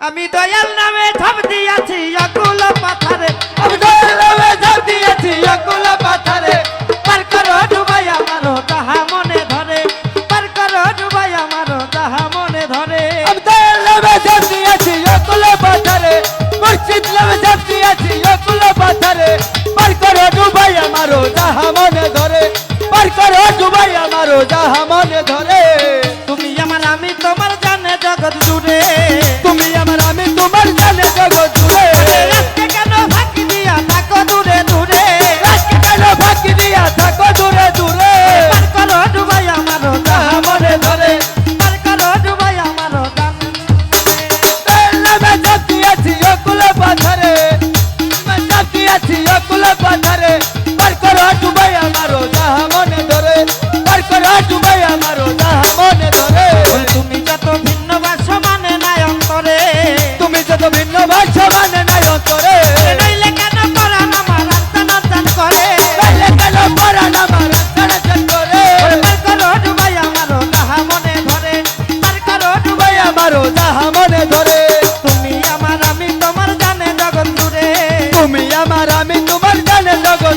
আমি দয়াল নামে ঝাঁপ দিয়াছি অকুল পাথারে। আমি দয়াল নামে ঝাঁপ দিয়েছি অকুল পাথারে। পার করো ডুবাই আমারও তাহা মনে ধরে। পার করো ডুবাই আমারও তাহা মনে ধরে। আমি দয়াল নামে ঝাঁপ দিয়েছি অকুল পাথারে। মুর্শিদ নামে ঝাঁপ দিয়েছি অকুল পাথারে। পার করো ডুবাই আমারও যাহা মনে ধরে। পার করো ডুবাই আমারও যাহা আমারও যাহা মনে ধরে। তুমি আমার আমি তোমার জানে জগৎ জুড়ে তুমি আমার আমি তোমার জানে জগৎ